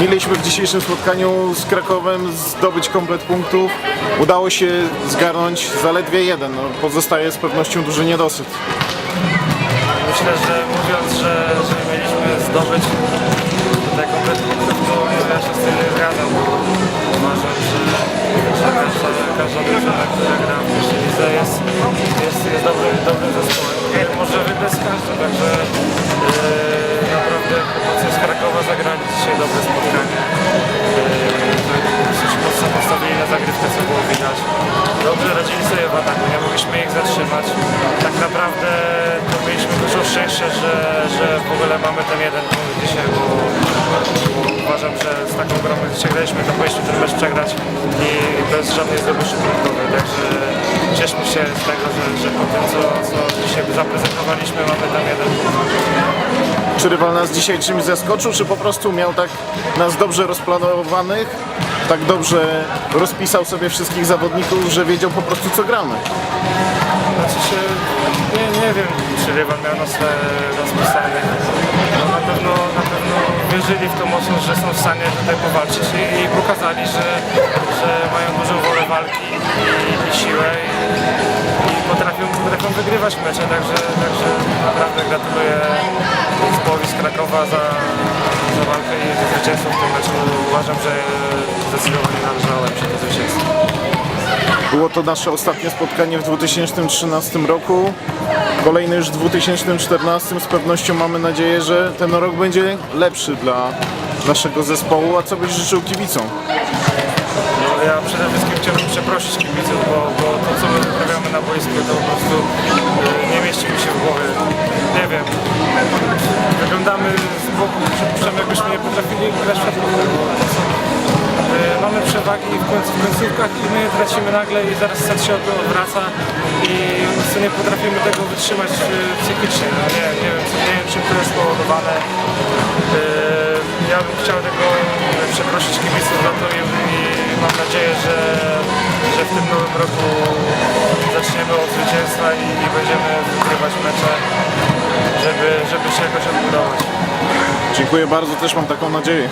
Mieliśmy w dzisiejszym spotkaniu z Krakowem zdobyć komplet punktów. Udało się zgarnąć zaledwie jeden. No, pozostaje z pewnością duży niedosyt. Myślę, że mówiąc, że, że mieliśmy zdobyć te komplet punktów, to ja się z tym zgadzam, uważam, że, że każda, każda drużyna, która gra w jest, jest, jest Krakowa zagrali dzisiaj dobre spotkanie. Yy, Dosyć mocno postawili na zagrywkę, co było widać. Dobrze radzili sobie w ataku, nie mogliśmy ich zatrzymać. Tak naprawdę to mieliśmy dużo szczęścia, że, że w ogóle mamy ten jeden punkt dzisiaj, bo, bo uważam, że z taką grą jak graliśmy, to powinniśmy ten mecz przegrać i bez żadnej zdobyczy punktowej. Także cieszmy się z tego, że, że po tym, co, co dzisiaj zaprezentowaliśmy, mamy tam jeden. Czy rywal nas dzisiaj czymś zaskoczył, czy po prostu miał tak nas dobrze rozplanowanych, tak dobrze rozpisał sobie wszystkich zawodników, że wiedział po prostu co gramy? Znaczy się, nie, nie wiem, czy rywal miał nas e. No na pewno, na pewno wierzyli w to mocno, że są w stanie tutaj powalczyć i, i pokazali, że, że mają dużą wolę walki i, i siłę i, i potrafią, potrafią wygrywać mecze, także, także naprawdę gratuluję zespołowi z Krakowa za, za walkę i zwycięstwo w tym meczu. Uważam, że zdecydowanie należało się to zwycięstwo. Było to nasze ostatnie spotkanie w 2013 roku. Kolejny już w 2014. Z pewnością mamy nadzieję, że ten rok będzie lepszy dla naszego zespołu. A co byś życzył kibicom? No, ja przede wszystkim chciałbym przeprosić kibiców, bo, bo na boisku to po prostu e, nie mieści mi się w głowie. Nie wiem. Wyglądamy z boku, jakbyśmy nie potrafili grać w e, mamy przewagi w, końc, w końcówkach i my tracimy nagle i zaraz set się odwraca i po prostu nie potrafimy tego wytrzymać e, psychicznie. No, nie, nie, wiem, nie wiem czym to jest spowodowane. Ja bym chciał tego przeprosić kibiców za to i mam nadzieję, że, że w tym nowym roku zaczniemy od zwycięstwa i, i będziemy wygrywać mecze, żeby, żeby się jakoś odbudować. Dziękuję bardzo, też mam taką nadzieję.